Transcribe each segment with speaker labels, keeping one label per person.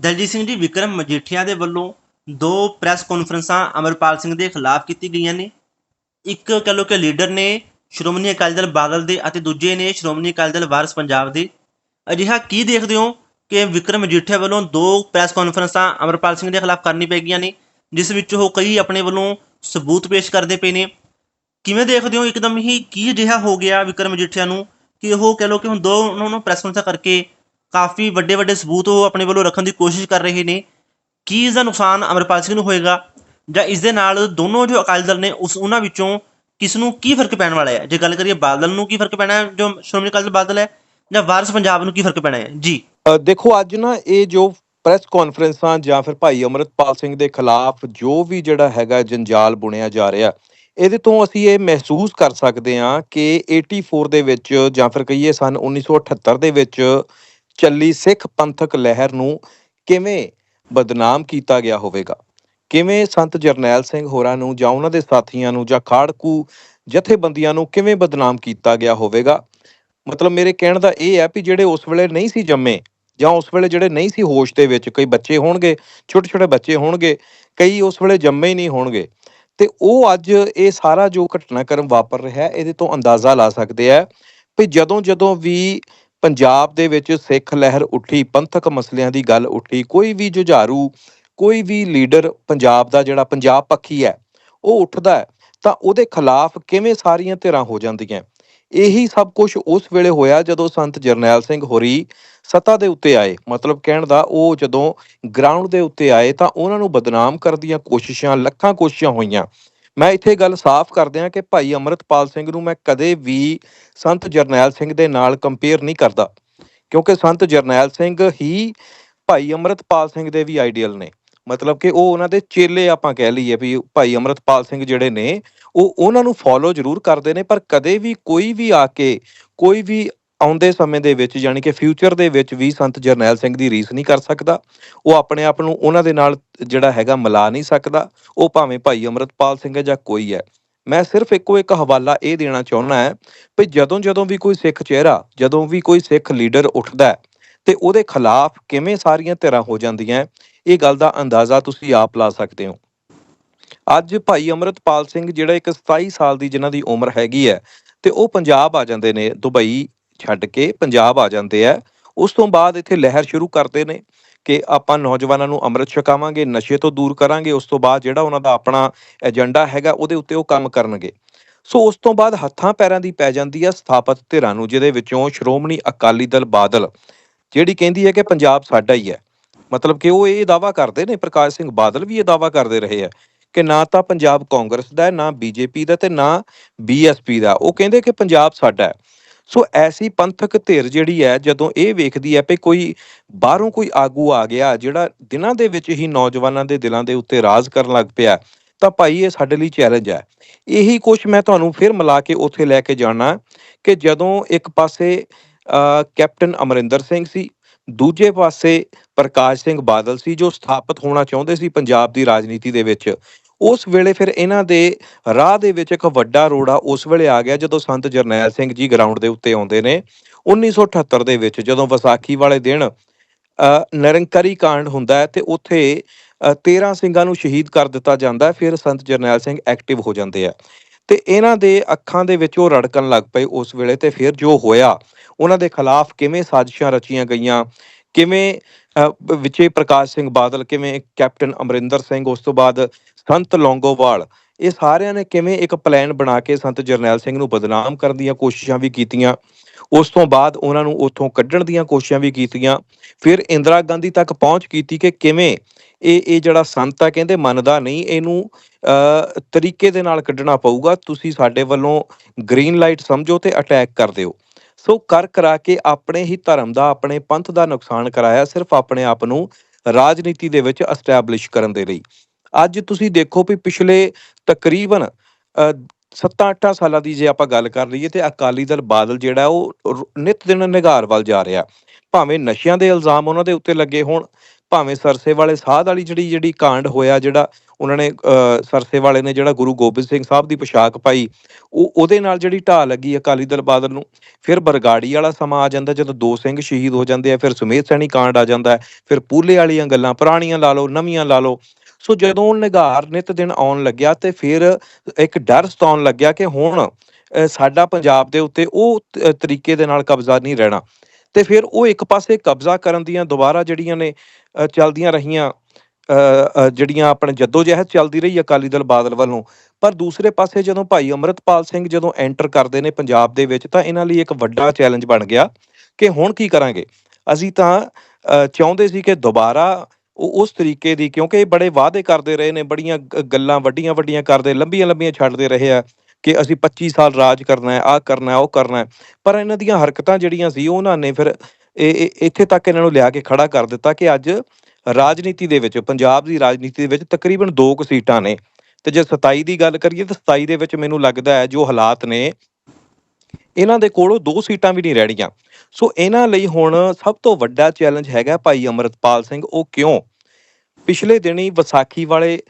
Speaker 1: ਦਲਜੀਤ ਸਿੰਘ ਜੀ, ਵਿਕਰਮ ਮਜੀਠੀਆ ਦੇ ਵੱਲੋਂ ਦੋ ਪ੍ਰੈਸ ਕਾਨਫਰੰਸਾਂ ਅਮਰਪਾਲ ਸਿੰਘ ਦੇ ਖਿਲਾਫ ਕੀਤੀ ਗਈਆਂ ਨੇ। ਇੱਕ ਕਹ ਲਓ ਕਿ ਲੀਡਰ ਨੇ ਸ਼੍ਰੋਮਣੀ ਅਕਾਲੀ ਦਲ ਬਾਦਲ ਦੇ ਅਤੇ ਦੂਜੇ ਨੇ ਸ਼੍ਰੋਮਣੀ ਅਕਾਲੀ ਦਲ ਵਾਰਸ ਪੰਜਾਬ ਦੇ। ਅਜਿਹਾ ਕੀ ਦੇਖਦੇ ਹੋ ਕਿ ਵਿਕਰਮ ਮਜੀਠੀਆ ਵੱਲੋਂ ਦੋ ਪ੍ਰੈਸ ਕਾਨਫਰੰਸਾਂ ਅਮਰਪਾਲ ਸਿੰਘ ਦੇ ਖਿਲਾਫ ਕਰਨੀ ਪੈ ਗਈਆਂ ਨੇ, ਜਿਸ ਵਿੱਚ ਉਹ ਕਈ ਆਪਣੇ ਵੱਲੋਂ ਸਬੂਤ ਪੇਸ਼ ਕਰਦੇ ਪਏ ਨੇ। ਕਿਵੇਂ ਦੇਖਦੇ ਹੋ ਇੱਕਦਮ ਹੀ ਕੀ ਅਜਿਹਾ ਹੋ ਗਿਆ ਵਿਕਰਮ ਮਜੀਠੀਆ ਨੂੰ ਕਿ ਉਹ ਕਹ ਲਓ ਕਿ ਹੁਣ ਦੋ ਉਹਨਾਂ ਨੂੰ ਪ੍ਰੈਸ ਕਾਨਫਰੰਸਾਂ ਕਰਕੇ ਕਾਫੀ ਵੱਡੇ ਵੱਡੇ ਸਬੂਤ ਉਹ ਆਪਣੇ ਵੱਲੋਂ ਰੱਖਣ ਦੀ ਕੋਸ਼ਿਸ਼ ਕਰ ਰਹੇ ਨੇ। ਕੀ ਇਸ ਦਾ ਨੁਕਸਾਨ ਅਮਰਪਾਲ ਸਿੰਘ ਨੂੰ ਹੋਏਗਾ ਜਾਂ ਇਸ ਦੇ ਨਾਲ ਦੋਨੋਂ ਜੋ ਅਕਾਲੀ ਦਲ ਨੇ ਉਸ ਉਹਨਾਂ ਵਿੱਚੋਂ ਕਿਸ ਨੂੰ ਕੀ ਫ਼ਰਕ ਪੈਣ ਵਾਲਾ ਹੈ? ਜੇ ਗੱਲ ਕਰੀਏ ਬਾਦਲ ਨੂੰ ਕੀ ਫ਼ਰਕ ਪੈਣਾ ਹੈ? ਜੋ ਸ਼੍ਰੋਮਣੀ ਅਕਾਲੀ ਦਲ ਬਾਦਲ ਹੈ ਜਾਂ ਵਾਰਸ ਪੰਜਾਬ ਨੂੰ ਕੀ ਫ਼ਰਕ ਪੈਣਾ ਹੈ? ਜੀ।
Speaker 2: ਦੇਖੋ, ਅੱਜ ਨਾ ਇਹ ਜੋ ਪ੍ਰੈਸ ਕਾਨਫਰੰਸਾਂ ਜਾਂ ਫਿਰ ਭਾਈ ਅਮਰਤਪਾਲ ਸਿੰਘ ਦੇ ਖਿਲਾਫ ਜੋ ਵੀ ਜਿਹੜਾ ਹੈਗਾ ਜੰਜਾਲ ਬੁਣਿਆ ਜਾ ਰਿਹਾ, ਇਹਦੇ ਤੋਂ ਅਸੀਂ ਇਹ ਮਹਿਸੂਸ ਕਰ ਸਕਦੇ ਹਾਂ ਕਿ 84 ਦੇ ਵਿੱਚ ਜਾਂ ਫਿਰ ਕਹੀਏ ਸਨ 1978 ਦੇ ਵਿੱਚ ਚੱਲੀ ਸਿੱਖ ਪੰਥਕ ਲਹਿਰ ਨੂੰ ਕਿਵੇਂ ਬਦਨਾਮ ਕੀਤਾ ਗਿਆ ਹੋਵੇਗਾ? ਕਿਵੇਂ ਸੰਤ ਜਰਨੈਲ ਸਿੰਘ ਹੋਰਾਂ ਨੂੰ ਜਾਂ ਉਹਨਾਂ ਦੇ ਸਾਥੀਆਂ ਨੂੰ ਜਾਂ ਖਾੜਕੂ ਜਥੇਬੰਦੀਆਂ ਨੂੰ ਕਿਵੇਂ ਬਦਨਾਮ ਕੀਤਾ ਗਿਆ ਹੋਵੇਗਾ? ਮਤਲਬ ਮੇਰੇ ਕਹਿਣ ਦਾ ਇਹ ਹੈ ਵੀ ਜਿਹੜੇ ਉਸ ਵੇਲੇ ਨਹੀਂ ਸੀ ਜੰਮੇ ਜਾਂ ਉਸ ਵੇਲੇ ਜਿਹੜੇ ਨਹੀਂ ਸੀ ਹੋਸ਼ ਦੇ ਵਿੱਚ, ਕਈ ਬੱਚੇ ਹੋਣਗੇ ਛੋਟੇ ਛੋਟੇ ਬੱਚੇ ਹੋਣਗੇ, ਕਈ ਉਸ ਵੇਲੇ ਜੰਮੇ ਹੀ ਨਹੀਂ ਹੋਣਗੇ। ਤੇ ਉਹ ਅੱਜ ਇਹ ਸਾਰਾ ਜੋ ਘਟਨਾਕ੍ਰਮ ਵਾਪਰ ਰਿਹਾ, ਇਹਦੇ ਤੋਂ ਅੰਦਾਜ਼ਾ ਲਾ ਸਕਦੇ ਆ ਵੀ ਜਦੋਂ ਜਦੋਂ ਵੀ ਪੰਜਾਬ ਦੇ ਵਿੱਚ ਸਿੱਖ ਲਹਿਰ ਉੱਠੀ, ਪੰਥਕ ਮਸਲਿਆਂ ਦੀ ਗੱਲ ਉੱਠੀ, ਕੋਈ ਵੀ ਜੁਝਾਰੂ, ਕੋਈ ਵੀ ਲੀਡਰ ਪੰਜਾਬ ਦਾ ਜਿਹੜਾ ਪੰਜਾਬ ਪੱਖੀ ਹੈ, ਉਹ ਉੱਠਦਾ ਹੈ, ਤਾਂ ਉਹਦੇ ਖਿਲਾਫ ਕਿਵੇਂ ਸਾਰੀਆਂ ਧਿਰਾਂ ਹੋ ਜਾਂਦੀਆਂ? ਇਹੀ ਸਭ ਕੁਝ ਉਸ ਵੇਲੇ ਹੋਇਆ ਜਦੋਂ ਸੰਤ ਜਰਨੈਲ ਸਿੰਘ ਹੋਰੀ ਸੱਤਾ ਦੇ ਉੱਤੇ ਆਏ। ਮਤਲਬ ਕਹਿਣ ਦਾ ਉਹ ਜਦੋਂ ਗਰਾਊਂਡ ਦੇ ਉੱਤੇ ਆਏ ਤਾਂ ਉਹਨਾਂ ਨੂੰ ਬਦਨਾਮ ਕਰਨ ਦੀਆਂ ਕੋਸ਼ਿਸ਼ਾਂ, ਲੱਖਾਂ ਕੋਸ਼ਿਸ਼ਾਂ ਹੋਈਆਂ। ਮੈਂ ਇੱਥੇ ਗੱਲ ਸਾਫ਼ ਕਰਦਿਆਂ ਕਿ ਭਾਈ ਅਮਰਤਪਾਲ ਸਿੰਘ ਨੂੰ ਮੈਂ ਕਦੇ ਵੀ ਸੰਤ ਜਰਨੈਲ ਸਿੰਘ ਦੇ ਨਾਲ ਕੰਪੇਅਰ ਨਹੀਂ ਕਰਦਾ। ਕਿਉਂਕਿ ਸੰਤ ਜਰਨੈਲ ਸਿੰਘ ਹੀ ਭਾਈ ਅਮਰਤਪਾਲ ਸਿੰਘ ਦੇ ਵੀ ਆਈਡੀਅਲ ਨੇ। ਮਤਲਬ ਕਿ ਉਹ ਉਹਨਾਂ ਦੇ ਚੇਲੇ ਆਪਾਂ ਕਹਿ ਲਈਏ ਵੀ ਭਾਈ ਅਮਰਤਪਾਲ ਸਿੰਘ ਜਿਹੜੇ ਨੇ, ਉਹ ਉਹਨਾਂ ਨੂੰ ਫੋਲੋ ਜ਼ਰੂਰ ਕਰਦੇ ਨੇ, ਪਰ ਕਦੇ ਵੀ ਕੋਈ ਵੀ ਆ ਕੇ, ਕੋਈ ਵੀ ਆਉਂਦੇ ਸਮੇਂ ਦੇ ਵਿੱਚ ਯਾਨੀ ਕਿ ਫਿਊਚਰ ਦੇ ਵਿੱਚ ਵੀ ਸੰਤ ਜਰਨੈਲ ਸਿੰਘ ਦੀ ਰੀਸ ਨਹੀਂ ਕਰ ਸਕਦਾ। ਉਹ ਆਪਣੇ ਆਪ ਨੂੰ ਉਹਨਾਂ ਦੇ ਨਾਲ ਜਿਹੜਾ ਹੈਗਾ ਮਿਲਾ ਨਹੀਂ ਸਕਦਾ। ਉਹ ਭਾਵੇਂ ਭਾਈ ਅਮਰਤਪਾਲ ਸਿੰਘ ਹੈ ਜਾਂ ਕੋਈ ਹੈ। ਮੈਂ ਸਿਰਫ ਇੱਕੋ ਇੱਕ ਹਵਾਲਾ ਇਹ ਦੇਣਾ ਚਾਹੁੰਦਾ ਹੈ ਵੀ ਜਦੋਂ ਜਦੋਂ ਵੀ ਕੋਈ ਸਿੱਖ ਚਿਹਰਾ, ਜਦੋਂ ਵੀ ਕੋਈ ਸਿੱਖ ਲੀਡਰ ਉੱਠਦਾ ਹੈ ਤੇ ਉਹਦੇ ਖਿਲਾਫ ਕਿਵੇਂ ਸਾਰੀਆਂ ਧਿਰਾਂ ਹੋ ਜਾਂਦੀਆਂ ਇਹ ਗੱਲ ਦਾ ਅੰਦਾਜ਼ਾ ਤੁਸੀਂ ਆਪ ਲਾ ਸਕਦੇ ਹੋ। ਅੱਜ ਭਾਈ ਅਮਰਤਪਾਲ ਸਿੰਘ ਜਿਹੜਾ ਇੱਕ 27 ਸਾਲ ਦੀ ਜਿਨ੍ਹਾਂ ਦੀ ਉਮਰ ਹੈਗੀ ਹੈ ਤੇ ਉਹ ਪੰਜਾਬ ਆ ਜਾਂਦੇ ਨੇ, ਦੁਬਈ ਛੱਡ ਕੇ ਪੰਜਾਬ ਆ ਜਾਂਦੇ ਆ। ਉਸ ਤੋਂ ਬਾਅਦ ਇੱਥੇ ਲਹਿਰ ਸ਼ੁਰੂ ਕਰਦੇ ਨੇ ਕਿ ਆਪਾਂ ਨੌਜਵਾਨਾਂ ਨੂੰ ਅੰਮ੍ਰਿਤ ਛਕਾਵਾਂਗੇ, ਨਸ਼ੇ ਤੋਂ ਦੂਰ ਕਰਾਂਗੇ, ਉਸ ਤੋਂ ਬਾਅਦ ਜਿਹੜਾ ਉਹਨਾਂ ਦਾ ਆਪਣਾ ਏਜੰਡਾ ਹੈਗਾ, ਉਹਦੇ ਉੱਤੇ ਉਹ ਕੰਮ ਕਰਨਗੇ। ਸੋ ਉਸ ਤੋਂ ਬਾਅਦ ਹੱਥਾਂ ਪੈਰਾਂ ਦੀ ਪੈ ਜਾਂਦੀ ਹੈ ਸਥਾਪਤ ਧਿਰਾਂ ਨੂੰ, ਜਿਹਦੇ ਵਿੱਚੋਂ ਸ਼੍ਰੋਮਣੀ ਅਕਾਲੀ ਦਲ ਬਾਦਲ, ਜਿਹੜੀ ਕਹਿੰਦੀ ਹੈ ਕਿ ਪੰਜਾਬ ਸਾਡਾ ਹੀ ਹੈ। ਮਤਲਬ ਕਿ ਉਹ ਇਹ ਦਾਵਾ ਕਰਦੇ ਨੇ, ਪ੍ਰਕਾਸ਼ ਸਿੰਘ ਬਾਦਲ ਵੀ ਇਹ ਦਾਵਾ ਕਰਦੇ ਰਹੇ ਆ ਕਿ ਨਾ ਤਾਂ ਪੰਜਾਬ ਕਾਂਗਰਸ ਦਾ ਹੈ, ਨਾ ਬੀਜੇਪੀ ਦਾ ਤੇ ਨਾ ਬੀਐਸਪੀ ਦਾ। ਉਹ ਕਹਿੰਦੇ ਕਿ ਪੰਜਾਬ ਸਾਡਾ ਹੈ। ਸੋ ਐਸੀ ਪੰਥਕ ਧਿਰ ਜਿਹੜੀ ਹੈ ਜਦੋਂ ਇਹ ਵੇਖਦੀ ਹੈ ਕਿ ਕੋਈ ਬਾਹਰੋਂ ਕੋਈ ਆਗੂ ਆ ਗਿਆ ਜਿਹੜਾ ਦਿਨਾਂ ਦੇ ਵਿੱਚ ਹੀ ਨੌਜਵਾਨਾਂ ਦੇ ਦਿਲਾਂ ਦੇ ਉੱਤੇ ਰਾਜ ਕਰਨ ਲੱਗ ਪਿਆ ਤਾਂ ਭਾਈ ਇਹ ਸਾਡੇ ਲਈ ਚੈਲੰਜ ਹੈ। ਇਹੀ ਕੁਝ ਮੈਂ ਤੁਹਾਨੂੰ ਫਿਰ ਮਿਲਾ ਕੇ ਉੱਥੇ ਲੈ ਕੇ ਜਾਣਾ ਕਿ ਜਦੋਂ ਇੱਕ ਪਾਸੇ ਅ, ਕੈਪਟਨ ਅਮਰਿੰਦਰ ਸਿੰਘ ਸੀ ਦੂਜੇ ਪਾਸੇ ਪ੍ਰਕਾਸ਼ ਸਿੰਘ ਬਾਦਲ ਸੀ ਜੋ ਸਥਾਪਿਤ ਹੋਣਾ ਚਾਹੁੰਦੇ ਸੀ ਪੰਜਾਬ ਦੀ ਰਾਜਨੀਤੀ ਦੇ ਵਿੱਚ ਉਸ ਵੇਲੇ ਫਿਰ ਇਹਨਾਂ ਦੇ ਰਾਹ ਦੇ ਵਿੱਚ ਇੱਕ ਵੱਡਾ ਰੋੜਾ ਉਸ ਵੇਲੇ ਆ ਗਿਆ ਜਦੋਂ ਸੰਤ ਜਰਨੈਲ ਸਿੰਘ ਜੀ ਗਰਾਊਂਡ ਦੇ ਉੱਤੇ ਆਉਂਦੇ ਨੇ। 1978 ਦੇ ਵਿੱਚ ਜਦੋਂ ਵਿਸਾਖੀ ਵਾਲੇ ਦਿਨ ਅ, ਕਾਂਡ ਹੁੰਦਾ ਹੈ ਤੇ ਉੱਥੇ ਅ, 13 ਸਿੰਘਾਂ ਨੂੰ ਸ਼ਹੀਦ ਕਰ ਦਿੱਤਾ ਜਾਂਦਾ ਫਿਰ ਸੰਤ ਜਰਨੈਲ ਸਿੰਘ ਐਕਟਿਵ ਹੋ ਜਾਂਦੇ ਆ। ਤੇ ਇਹਨਾਂ ਦੇ ਅੱਖਾਂ ਦੇ ਵਿੱਚ ਉਹ ਰੜਕਣ ਲੱਗ ਪਏ ਉਸ ਵੇਲੇ ਤੇ ਫਿਰ ਜੋ ਹੋਇਆ ਉਹਨਾਂ ਦੇ ਖਿਲਾਫ ਕਿਵੇਂ ਸਾਜ਼ਿਸ਼ਾਂ ਰਚੀਆਂ ਗਈਆਂ ਕਿਵੇਂ ਵਿਚੇ ਪ੍ਰਕਾਸ਼ ਸਿੰਘ ਬਾਦਲ ਕਿਵੇਂ ਕੈਪਟਨ ਅਮਰਿੰਦਰ ਸਿੰਘ ਉਸ ਤੋਂ ਬਾਅਦ ਸੰਤ ਲੌਂਗੋਵਾਲ ਇਹ ਸਾਰਿਆਂ ਨੇ ਕਿਵੇਂ ਇੱਕ ਪਲਾਨ ਬਣਾ ਕੇ ਸੰਤ ਜਰਨੈਲ ਸਿੰਘ ਨੂੰ ਬਦਨਾਮ ਕਰਨ ਦੀਆਂ ਕੋਸ਼ਿਸ਼ਾਂ ਵੀ ਕੀਤੀਆਂ ਉਸ ਤੋਂ ਬਾਅਦ ਉਹਨਾਂ ਨੂੰ ਉੱਥੋਂ ਕੱਢਣ ਦੀਆਂ ਕੋਸ਼ਿਸ਼ਾਂ ਵੀ ਕੀਤੀਆਂ ਫਿਰ ਇੰਦਰਾ ਗਾਂਧੀ ਤੱਕ ਪਹੁੰਚ ਕੀਤੀ ਕਿ ਕਿਵੇਂ ਇਹ ਇਹ ਜਿਹੜਾ ਸੰਤ ਆ ਕਹਿੰਦੇ ਮੰਨਦਾ ਨਹੀਂ ਇਹਨੂੰ ਅ, ਤਰੀਕੇ ਦੇ ਨਾਲ ਕੱਢਣਾ ਪਊਗਾ ਤੁਸੀਂ ਸਾਡੇ ਵੱਲੋਂ ਗ੍ਰੀਨ ਲਾਈਟ ਸਮਝੋ ਤੇ ਅਟੈਕ ਕਰ ਦਿਓ। ਸੋ ਕਰ ਕਰਾ ਕੇ ਆਪਣੇ ਹੀ ਧਰਮ ਦਾ, ਆਪਣੇ ਪੰਥ ਦਾ ਨੁਕਸਾਨ ਕਰਾਇਆ ਸਿਰਫ ਆਪਣੇ ਆਪ ਨੂੰ ਰਾਜਨੀਤੀ ਦੇ ਵਿੱਚ ਐਸਟੈਬਲਿਸ਼ ਕਰਨ ਦੇ ਲਈ। ਅੱਜ ਤੁਸੀਂ ਦੇਖੋ ਵੀ ਪਿਛਲੇ ਤਕਰੀਬਨ 7-8 ਸਾਲਾਂ ਦੀ ਜੇ ਆਪਾਂ ਗੱਲ ਕਰ ਲਈਏ ਤੇ ਅਕਾਲੀ ਦਲ ਬਾਦਲ ਜਿਹੜਾ ਉਹ ਰ- ਨਿੱਤ ਦਿਨ ਨਿਗਾਰ ਵੱਲ ਜਾ ਰਿਹਾ। ਭਾਵੇਂ ਨਸ਼ਿਆਂ ਦੇ ਇਲਜ਼ਾਮ ਉਹਨਾਂ ਦੇ ਉੱਤੇ ਲੱਗੇ ਹੋਣ ਭਾਵੇਂ ਸਰਸੇ ਵਾਲੇ ਸਾਧ ਵਾਲੀ ਜਿਹੜੀ ਜਿਹੜੀ ਕਾਂਡ ਹੋਇਆ ਜਿਹੜਾ ਉਹਨਾਂ ਨੇ ਅ, ਸਰਸੇ ਵਾਲੇ ਨੇ ਜਿਹੜਾ ਗੁਰੂ ਗੋਬਿੰਦ ਸਿੰਘ ਸਾਹਿਬ ਦੀ ਪੋਸ਼ਾਕ ਪਾਈ ਉਹ ਉਹਦੇ ਨਾਲ ਜਿਹੜੀ ਢਾਹ ਲੱਗੀ ਅਕਾਲੀ ਦਲ ਬਾਦਲ ਨੂੰ ਫਿਰ ਬਰਗਾੜੀ ਵਾਲਾ ਸਮਾਂ ਆ ਜਾਂਦਾ ਜਦੋਂ ਦੋ ਸਿੰਘ ਸ਼ਹੀਦ ਹੋ ਜਾਂਦੇ ਆ ਫਿਰ ਸੁਮੇਧ ਸੈਣੀ ਕਾਂਡ ਆ ਜਾਂਦਾ ਫਿਰ ਪੂਲੇ ਵਾਲੀਆਂ ਗੱਲਾਂ ਪੁਰਾਣੀਆਂ ਲਾ ਲਓ ਨਵੀਆਂ ਲਾ ਲਓ ਸੋ ਜਦੋਂ ਨਿਗਾਰ ਨਿਤ ਦਿਨ ਆਉਣ ਲੱਗਿਆ ਤੇ ਫਿਰ ਇੱਕ ਡਰ ਸਤਾਉਣ ਲੱਗਿਆ ਕਿ ਹੁਣ ਸਾਡਾ ਪੰਜਾਬ ਦੇ ਉੱਤੇ ਉਹ ਤਰੀਕੇ ਦੇ ਨਾਲ ਕਬਜ਼ਾ ਨਹੀਂ ਰਹਿਣਾ ਤੇ ਫਿਰ ਉਹ ਇੱਕ ਪਾਸੇ ਕਬਜ਼ਾ ਕਰਨ ਦੀਆਂ ਦੁਬਾਰਾ ਜਿਹੜੀਆਂ ਨੇ ਚੱਲਦੀਆਂ ਰਹੀਆਂ ਅ, ਜਿਹੜੀਆਂ ਆਪਣੇ ਜਦੋਜਹਿਦ ਚੱਲਦੀ ਰਹੀ ਅਕਾਲੀ ਦਲ ਬਾਦਲ ਵੱਲੋਂ। ਪਰ ਦੂਸਰੇ ਪਾਸੇ ਜਦੋਂ ਭਾਈ ਅਮਰਤਪਾਲ ਸਿੰਘ ਜਦੋਂ ਐਂਟਰ ਕਰਦੇ ਨੇ ਪੰਜਾਬ ਦੇ ਵਿੱਚ ਤਾਂ ਇਹਨਾਂ ਲਈ ਇੱਕ ਵੱਡਾ ਚੈਲੰਜ ਬਣ ਗਿਆ ਕਿ ਹੁਣ ਕੀ ਕਰਾਂਗੇ? ਅਸੀਂ ਤਾਂ ਚਾਹੁੰਦੇ ਸੀ ਕਿ ਦੁਬਾਰਾ ਉਹ ਉਸ ਤਰੀਕੇ ਦੀ ਕਿਉਂਕਿ ਇਹ ਬੜੇ ਵਾਅਦੇ ਕਰਦੇ ਰਹੇ ਨੇ ਬੜੀਆਂ ਗੱਲਾਂ ਵੱਡੀਆਂ ਵੱਡੀਆਂ ਕਰਦੇ ਲੰਬੀਆਂ ਲੰਬੀਆਂ ਛੱਡਦੇ ਰਹੇ ਆ ਕਿ ਅਸੀਂ 25 ਸਾਲ ਰਾਜ ਕਰਨਾ ਹੈ ਆਹ ਕਰਨਾ ਹੈ ਉਹ ਕਰਨਾ ਹੈ। ਪਰ ਇਹਨਾਂ ਦੀਆਂ ਹਰਕਤਾਂ ਜਿਹੜੀਆਂ ਸੀ ਉਹਨਾਂ ਨੇ ਫਿਰ ਇਹ, ਇਹ- ਇੱਥੇ ਤੱਕ ਇਹਨਾਂ ਨੂੰ ਲਿਆ ਕੇ ਖੜਾ ਕਰ ਦਿੱਤਾ ਕਿ ਅੱਜ ਰਾਜਨੀਤੀ ਦੇ ਵਿੱਚ, ਪੰਜਾਬ ਦੀ ਰਾਜਨੀਤੀ ਦੇ ਵਿੱਚ ਤਕਰੀਬਨ 2 ਕੁ ਸੀਟਾਂ ਨੇ। ਤੇ ਜੇ 27 ਦੀ ਗੱਲ ਕਰੀਏ ਤਾਂ 27 ਦੇ ਵਿੱਚ ਮੈਨੂੰ ਲੱਗਦਾ ਹੈ ਜੋ ਹਾਲਾਤ ਨੇ, ਇਹਨਾਂ ਦੇ ਕੋਲੋਂ ਦੋ ਸੀਟਾਂ ਵੀ ਨਹੀਂ ਰਹਿਣੀਆਂ। ਸੋ ਇਹਨਾਂ ਲਈ ਹੁਣ ਸਭ ਤੋਂ ਵੱਡਾ ਚੈਲੰਜ ਹੈਗਾ ਭਾਈ ਅਮਰਤਪਾਲ ਸਿੰਘ। ਉਹ ਕਿਉਂ? ਪਿਛਲੇ ਦਿਨੀ ਵਿਸਾਖੀ ਵਾਲੇ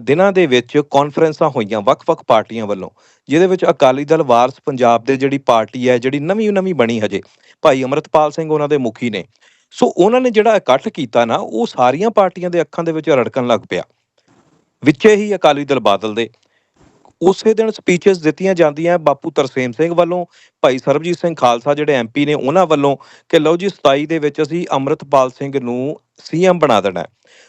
Speaker 2: ਦਿਨਾਂ ਦੇ ਵਿੱਚ ਕਾਨਫਰੰਸਾਂ ਹੋਈਆਂ ਵੱਖ-ਵੱਖ ਪਾਰਟੀਆਂ ਵੱਲੋਂ, ਜਿਹਦੇ ਵਿੱਚ ਅਕਾਲੀ ਦਲ, ਵਾਰਸ ਪੰਜਾਬ ਦੇ ਜਿਹੜੀ ਪਾਰਟੀ ਹੈ, ਜਿਹੜੀ ਨਵੀਂ-ਨਵੀਂ ਬਣੀ ਹਜੇ, ਭਾਈ ਅਮਰਤਪਾਲ ਸਿੰਘ ਉਹਨਾਂ ਦੇ ਮੁਖੀ ਨੇ। ਸੋ ਉਹਨਾਂ ਨੇ ਜਿਹੜਾ ਇਕੱਠ ਕੀਤਾ ਨਾ, ਉਹ ਸਾਰੀਆਂ ਪਾਰਟੀਆਂ ਦੇ ਅੱਖਾਂ ਦੇ ਵਿੱਚ ਰੜਕਣ ਲੱਗ ਪਿਆ। ਵਿੱਚੇ ਹੀ ਅਕਾਲੀ ਦਲ ਬਾਦਲ ਦੇ। ਉਸੇ ਦਿਨ ਸਪੀਚਸ ਦਿੱਤੀਆਂ ਜਾਂਦੀਆਂ ਬਾਪੂ ਤਰਸੇਮ ਸਿੰਘ ਵੱਲੋਂ। ਭਾਈ ਸਰਬਜੀਤ ਸਿੰਘ ਖਾਲਸਾ ਜਿਹੜੇ ਐਮਪੀ ਨੇ ਉਹਨਾਂ ਵੱਲੋਂ ਕਿ ਲਓ ਜੀ 27 ਦੇ ਵਿੱਚ ਅਸੀਂ ਅਮਰਤਪਾਲ ਸਿੰਘ ਨੂੰ ਸੀਐਮ ਬਣਾ ਦੇਣਾ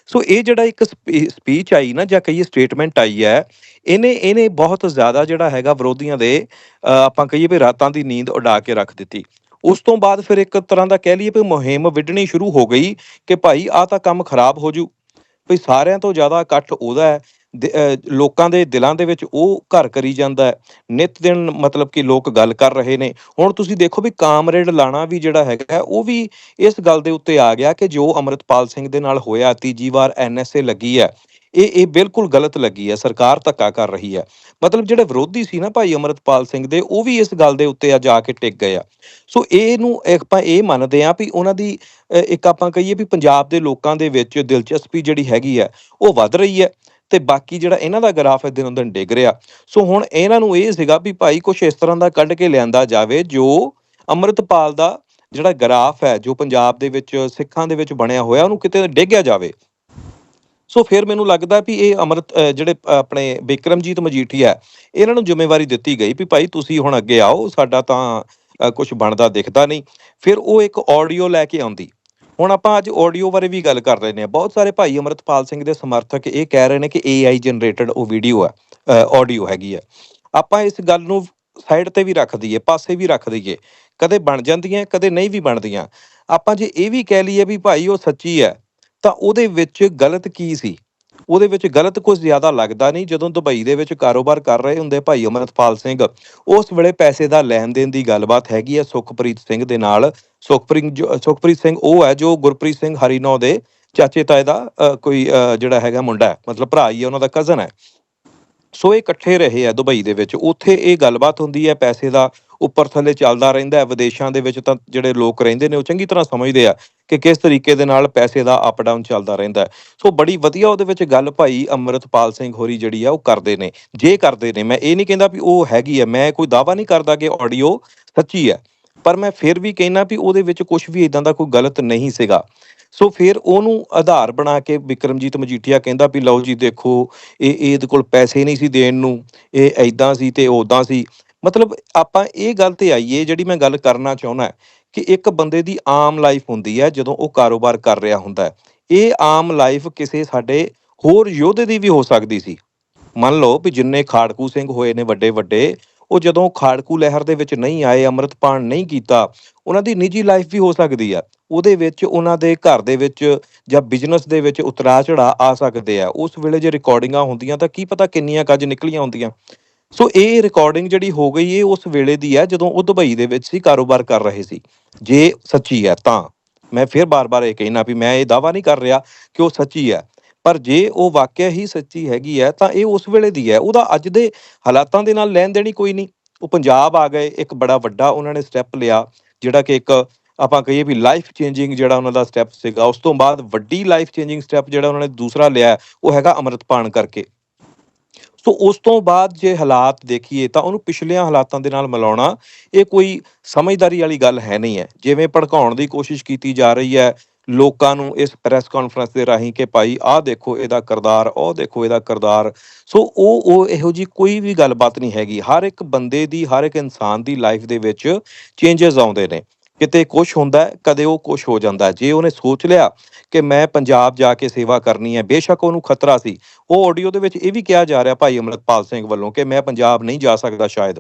Speaker 2: ਸੋ ਇਹ ਜਿਹੜਾ ਇੱਕ ਸਪੀਚ ਆਈ ਨਾ ਜਾਂ ਕਹੀਏ ਸਟੇਟਮੈਂਟ ਆਈ ਹੈ ਇਹਨੇ ਇਹਨੇ ਬਹੁਤ ਜ਼ਿਆਦਾ ਜਿਹੜਾ ਹੈਗਾ ਵਿਰੋਧੀਆਂ ਦੇ ਅ, ਆਪਾਂ ਕਹੀਏ ਵੀ ਰਾਤਾਂ ਦੀ ਨੀਂਦ ਉਡਾ ਕੇ ਰੱਖ ਦਿੱਤੀ। ਉਸ ਤੋਂ ਬਾਅਦ ਫਿਰ ਇੱਕ ਤਰ੍ਹਾਂ ਦਾ ਕਹਿ ਲਈਏ ਵੀ ਮੁਹਿੰਮ ਵਿੱਢਣੀ ਸ਼ੁਰੂ ਹੋ ਗਈ ਕਿ ਭਾਈ ਆਹ ਤਾਂ ਕੰਮ ਖਰਾਬ ਹੋ ਜੂ। ਵੀ ਸਾਰਿਆਂ ਤੋਂ ਜ਼ਿਆਦਾ ਇਕੱਠ ਉਹਦਾ ਹੈ। ਲੋਕਾਂ ਦੇ ਦਿਲਾਂ ਦੇ ਵਿੱਚ ਉਹ ਘਰ ਕਰੀ ਜਾਂਦਾ ਹੈ। ਨਿਤ ਦਿਨ ਮਤਲਬ ਕਿ ਲੋਕ ਗੱਲ ਕਰ ਰਹੇ ਨੇ। ਹੁਣ ਤੁਸੀਂ ਦੇਖੋ ਵੀ ਕਾਮਰੇਡ ਲਾਣਾ ਵੀ ਜਿਹੜਾ ਹੈਗਾ ਉਹ ਵੀ ਇਸ ਗੱਲ ਦੇ ਉੱਤੇ ਆ ਗਿਆ ਕਿ ਜੋ ਅਮਰਤਪਾਲ ਸਿੰਘ ਦੇ ਨਾਲ ਹੋਇਆ, ਤੀਜੀ ਵਾਰ ਐਨਐਸਏ ਲੱਗੀ ਹੈ, ਇਹ ਇਹ ਬਿਲਕੁਲ ਗਲਤ ਲੱਗੀ ਹੈ, ਸਰਕਾਰ ਧੱਕਾ ਕਰ ਰਹੀ ਹੈ। ਮਤਲਬ ਜਿਹੜੇ ਵਿਰੋਧੀ ਸੀ ਨਾ ਭਾਈ ਅਮਰਤਪਾਲ ਸਿੰਘ ਦੇ, ਉਹ ਵੀ ਇਸ ਗੱਲ ਦੇ ਉੱਤੇ ਆ ਜਾ ਕੇ ਟਿਕ ਗਏ ਆ। ਸੋ ਇਹਨੂੰ ਇੱਕ ਆਪਾਂ ਇਹ ਮੰਨਦੇ ਆ ਵੀ ਉਹਨਾਂ ਦੀ ਇੱਕ ਆਪਾਂ ਕਹੀਏ ਵੀ ਪੰਜਾਬ ਦੇ ਲੋਕਾਂ ਦੇ ਵਿੱਚ ਦਿਲਚਸਪੀ ਜਿਹੜੀ ਹੈਗੀ ਹੈ, ਉਹ ਵੱਧ ਰਹੀ ਹੈ। ਤੇ ਬਾਕੀ ਜਿਹੜਾ ਇਹਨਾਂ ਦਾ ਗ੍ਰਾਫ ਹੈ ਦਿਨੋਂ ਦਿਨ ਡਿੱਗ ਰਿਹਾ। ਸੋ ਹੁਣ ਇਹਨਾਂ ਨੂੰ ਇਹ ਸੀਗਾ ਵੀ ਭਾਈ ਕੁਝ ਇਸ ਤਰ੍ਹਾਂ ਦਾ ਕੱਢ ਕੇ ਲਿਆਂਦਾ ਜਾਵੇ, ਜੋ ਅੰਮ੍ਰਿਤਪਾਲ ਦਾ ਜਿਹੜਾ ਗ੍ਰਾਫ ਹੈ, ਜੋ ਪੰਜਾਬ ਦੇ ਵਿੱਚ, ਸਿੱਖਾਂ ਦੇ ਵਿੱਚ ਬਣਿਆ ਹੋਇਆ, ਉਹਨੂੰ ਕਿਤੇ ਡਿੱਗਿਆ ਜਾਵੇ। ਸੋ ਫਿਰ ਮੈਨੂੰ ਲੱਗਦਾ ਵੀ ਇਹ ਅਮਰਤ ਜਿਹੜੇ ਆਪਣੇ ਬਿਕਰਮਜੀਤ ਮਜੀਠੀਆ ਇਹਨਾਂ ਨੂੰ ਜ਼ਿੰਮੇਵਾਰੀ ਦਿੱਤੀ ਗਈ ਵੀ ਭਾਈ ਤੁਸੀਂ ਹੁਣ ਅੱਗੇ ਆਓ, ਸਾਡਾ ਤਾਂ ਕੁਝ ਬਣਦਾ ਦਿਖਦਾ ਨਹੀਂ। ਫਿਰ ਉਹ ਇੱਕ ਆਡੀਓ ਲੈ ਕੇ ਆਉਂਦੀ। ਹੁਣ ਆਪਾਂ ਅੱਜ ਆਡੀਓ ਬਾਰੇ ਵੀ ਗੱਲ ਕਰ ਰਹੇ ਨੇ ਬਹੁਤ ਸਾਰੇ ਭਾਈ ਅਮਰਤਪਾਲ ਸਿੰਘ ਦੇ ਸਮਰਥਕ ਇਹ ਕਹਿ ਰਹੇ ਨੇ ਕਿ AI ਜਨਰੇਟਡ ਉਹ ਵੀਡੀਓ ਹੈ ਆਡੀਓ ਹੈਗੀ ਹੈ ਆਪਾਂ ਇਸ ਗੱਲ ਨੂੰ ਸਾਈਡ ਤੇ ਵੀ ਰੱਖ ਦਈਏ, ਪਾਸੇ ਵੀ ਰੱਖ ਦਈਏ। ਕਦੇ ਬਣ ਜਾਂਦੀਆਂ, ਕਦੇ ਨਹੀਂ ਵੀ ਬਣਦੀਆਂ। ਆਪਾਂ ਜੇ ਇਹ ਵੀ ਕਹਿ ਲਈਏ ਵੀ ਭਾਈ ਉਹ ਸੱਚੀ ਹੈ, ਤਾਂ ਉਹਦੇ ਵਿੱਚ ਗਲਤ ਕੀ ਸੀ? ਉਹਦੇ ਵਿੱਚ ਗਲਤ ਕੁਝ ਜ਼ਿਆਦਾ ਲੱਗਦਾ ਨਹੀਂ। ਜਦੋਂ ਦੁਬਈ ਦੇ ਵਿੱਚ ਕਾਰੋਬਾਰ ਕਰ ਰਹੇ ਹੁੰਦੇ ਭਾਈ ਅਮਰਤਪਾਲ ਸਿੰਘ, ਉਸ ਵੇਲੇ ਪੈਸੇ ਦਾ ਲੈਣ ਦੇਣ ਦੀ ਗੱਲਬਾਤ ਹੈਗੀ ਹੈ ਸੁਖਪ੍ਰੀਤ ਸਿੰਘ ਦੇ ਨਾਲ। ਸੁਖਪ੍ਰੀਤ ਜੋ- ਸੁਖਪ੍ਰੀਤ ਸਿੰਘ ਉਹ ਹੈ ਜੋ ਗੁਰਪ੍ਰੀਤ ਸਿੰਘ ਹਰੀਨੌ ਦੇ ਚਾਚੇ ਤਾਏ ਦਾ ਕੋਈ ਜਿਹੜਾ ਹੈਗਾ ਮੁੰਡਾ ਮਤਲਬ ਭਰਾ ਹੀ ਹੈ ਉਹਨਾਂ ਦਾ ਕਜ਼ਨ ਹੈ। ਸੋ ਇਹ ਇਕੱਠੇ ਰਹੇ ਆ ਦੁਬਈ ਦੇ ਵਿੱਚ। ਉੱਥੇ ਇਹ ਗੱਲਬਾਤ ਹੁੰਦੀ ਹੈ, ਪੈਸੇ ਦਾ ਉੱਪਰ ਥੱਲੇ ਚੱਲਦਾ ਰਹਿੰਦਾ ਹੈ। ਵਿਦੇਸ਼ਾਂ ਦੇ ਵਿੱਚ ਤਾਂ ਜਿਹੜੇ ਲੋਕ ਰਹਿੰਦੇ ਨੇ, ਉਹ ਚੰਗੀ ਤਰ੍ਹਾਂ ਸਮਝਦੇ ਆ। ਕਿ ਕਿਸ ਤਰੀਕੇ ਦੇ ਨਾਲ ਪੈਸੇ ਦਾ ਅਪ ਡਾਊਨ ਚੱਲਦਾ ਰਹਿੰਦਾ ਸੋ ਬੜੀ ਵਧੀਆ ਉਹਦੇ ਵਿੱਚ ਗੱਲ ਭਾਈ ਅਮਰਤਪਾਲ ਸਿੰਘ ਹੋਰੀ ਜਿਹੜੀ ਆ ਉਹ ਕਰਦੇ ਨੇ। ਜੇ ਕਰਦੇ ਨੇ, ਮੈਂ ਇਹ ਨਹੀਂ ਕਹਿੰਦਾ ਵੀ ਉਹ ਹੈਗੀ ਹੈ ਮੈਂ ਕੋਈ ਦਾਵਾ ਨਹੀਂ ਕਰਦਾ ਕਿ ਆਡੀਓ ਸੱਚੀ ਹੈ। ਪਰ ਮੈਂ ਫਿਰ ਵੀ ਕਹਿਣਾ ਵੀ ਉਹਦੇ ਵਿੱਚ ਕੁਝ ਵੀ ਇਦਾਂ ਦਾ ਕੋਈ ਗਲਤ ਨਹੀਂ ਸੀਗਾ। ਸੋ ਫਿਰ ਉਹਨੂੰ ਆਧਾਰ ਬਣਾ ਕੇ ਵਿਕਰਮਜੀਤ ਮਜੀਠੀਆ ਕਹਿੰਦਾ ਵੀ ਲਓ ਜੀ ਦੇਖੋ, ਇਹ ਇਹ ਇਹਦੇ ਕੋਲ ਪੈਸੇ ਨਹੀਂ ਸੀ ਦੇਣ ਨੂੰ, ਇਹ ਐਦਾਂ ਸੀ ਤੇ ਉਦਾਂ ਸੀ। ਮਤਲਬ ਆਪਾਂ ਇਹ ਗੱਲ ਤੇ ਆਈਏ, ਜਿਹੜੀ ਮੈਂ ਗੱਲ ਕਰਨਾ ਚਾਹੁੰਦਾ ਕਿ ਇੱਕ ਬੰਦੇ ਦੀ ਆਮ ਲਾਈਫ ਹੁੰਦੀ ਹੈ, ਜਦੋਂ ਉਹ ਕਾਰੋਬਾਰ ਕਰ ਰਿਹਾ ਹੁੰਦਾ ਹੈ। ਇਹ ਆਮ ਲਾਈਫ ਕਿਸੇ ਸਾਡੇ ਹੋਰ ਯੋਧੇ ਦੀ ਵੀ ਹੋ ਸਕਦੀ ਸੀ। ਮੰਨ ਲਓ ਵੀ ਜਿੰਨੇ ਖਾੜਕੂ ਸਿੰਘ ਹੋਏ ਨੇ ਵੱਡੇ ਵੱਡੇ, ਉਹ ਜਦੋਂ ਖਾੜਕੂ ਲਹਿਰ ਦੇ ਵਿੱਚ ਨਹੀਂ ਆਏ, ਅੰਮ੍ਰਿਤਪਾਨ ਨਹੀਂ ਕੀਤਾ, ਉਹਨਾਂ ਦੀ ਨਿੱਜੀ ਲਾਈਫ ਵੀ ਹੋ ਸਕਦੀ ਆ। ਉਹਦੇ ਵਿੱਚ, ਉਹਨਾਂ ਦੇ ਘਰ ਦੇ ਵਿੱਚ ਜਾਂ ਬਿਜ਼ਨਸ ਦੇ ਵਿੱਚ ਉਤਰਾ ਚੜਾ ਆ ਸਕਦੇ ਆ। ਉਸ ਵੇਲੇ ਜੇ ਰਿਕਾਰਡਿੰਗਾਂ ਹੁੰਦੀਆਂ ਤਾਂ ਕੀ ਪਤਾ ਕਿੰਨੀਆਂ ਕੱਜ ਨਿਕਲੀਆਂ ਹੁੰਦੀਆਂ। ਸੋ ਇਹ ਰਿਕਾਰਡਿੰਗ ਜਿਹੜੀ ਹੋ ਗਈ, ਇਹ ਉਸ ਵੇਲੇ ਦੀ ਹੈ ਜਦੋਂ ਉਹ ਦੁਬਈ ਦੇ ਵਿੱਚ ਸੀ, ਕਾਰੋਬਾਰ ਕਰ ਰਹੇ ਸੀ। ਜੇ ਸੱਚੀ ਹੈ ਤਾਂ। ਮੈਂ ਫਿਰ ਬਾਰ-ਬਾਰ ਇਹ ਕਹਿਣਾ ਵੀ ਮੈਂ ਇਹ ਦਾਵਾ ਨਹੀਂ ਕਰ ਰਿਹਾ ਕਿ ਉਹ ਸੱਚੀ ਹੈ। ਪਰ ਜੇ ਉਹ ਵਾਕਿਆ ਹੀ ਸੱਚੀ ਹੈਗੀ ਹੈ, ਤਾਂ ਇਹ ਉਸ ਵੇਲੇ ਦੀ ਹੈ। ਉਹਦਾ ਅੱਜ ਦੇ ਹਾਲਾਤਾਂ ਦੇ ਨਾਲ ਲੈਣ ਦੇਣੀ ਕੋਈ ਨਹੀਂ। ਉਹ ਪੰਜਾਬ ਆ ਗਏ, ਇੱਕ ਬੜਾ ਵੱਡਾ ਉਹਨਾਂ ਨੇ ਸਟੈਪ ਲਿਆ, ਜਿਹੜਾ ਕਿ ਇੱਕ ਆਪਾਂ ਕਹੀਏ ਵੀ ਲਾਈਫ ਚੇਂਜਿੰਗ ਜਿਹੜਾ ਉਹਨਾਂ ਦਾ ਸਟੈਪ ਸੀਗਾ। ਉਸ ਤੋਂ ਬਾਅਦ ਵੱਡੀ ਲਾਈਫ ਚੇਂਜਿੰਗ ਸਟੈਪ ਜਿਹੜਾ ਉਹਨਾਂ ਨੇ ਦੂਸਰਾ ਲਿਆ, ਉਹ ਹੈਗਾ ਅੰਮ੍ਰਿਤਪਾਨ ਕਰਕੇ। ਸੋ ਉਸ ਤੋਂ ਬਾਅਦ ਜੇ ਹਾਲਾਤ ਦੇਖੀਏ ਤਾਂ ਉਹਨੂੰ ਪਿਛਲਿਆਂ ਹਾਲਾਤਾਂ ਦੇ ਨਾਲ ਮਿਲਾਉਣਾ ਇਹ ਕੋਈ ਸਮਝਦਾਰੀ ਵਾਲੀ ਗੱਲ ਹੈ ਨਹੀਂ ਹੈ। ਜਿਵੇਂ ਭੜਕਾਉਣ ਦੀ ਕੋਸ਼ਿਸ਼ ਕੀਤੀ ਜਾ ਰਹੀ ਹੈ, ਲੋਕਾਂ ਨੂੰ ਇਸ ਪ੍ਰੈਸ ਕਾਨਫਰੰਸ ਦੇ ਰਾਹੀਂ ਕਿ ਭਾਈ ਆਹ ਦੇਖੋ ਇਹਦਾ ਕਰਦਾਰ, ਉਹ ਦੇਖੋ ਇਹਦਾ ਕਰਦਾਰ। ਸੋ ਉਹ ਉਹ ਇਹੋ ਜੀ ਕੋਈ ਵੀ ਗੱਲਬਾਤ ਨਹੀਂ ਹੈਗੀ। ਹਰ ਇੱਕ ਬੰਦੇ ਦੀ, ਹਰ ਇੱਕ ਇਨਸਾਨ ਦੀ ਲਾਈਫ ਦੇ ਵਿੱਚ ਚੇਂਜਸ ਆਉਂਦੇ ਨੇ। ਕਿਤੇ ਕੁਝ ਹੁੰਦਾ ਕਦੇ ਉਹ ਕੁਝ ਹੋ ਜਾਂਦਾ ਜੇ ਉਹਨੇ ਸੋਚ ਲਿਆ ਕਿ ਮੈਂ ਪੰਜਾਬ ਜਾ ਕੇ ਸੇਵਾ ਕਰਨੀ ਹੈ, ਬੇਸ਼ੱਕ ਉਹਨੂੰ ਖਤਰਾ ਸੀ। ਉਹ ਆਡੀਓ ਦੇ ਵਿੱਚ ਇਹ ਵੀ ਕਿਹਾ ਜਾ ਰਿਹਾ ਭਾਈ ਅਮਰਤਪਾਲ ਸਿੰਘ ਵੱਲੋਂ ਕਿ ਮੈਂ ਪੰਜਾਬ ਨਹੀਂ ਜਾ ਸਕਦਾ ਸ਼ਾਇਦ।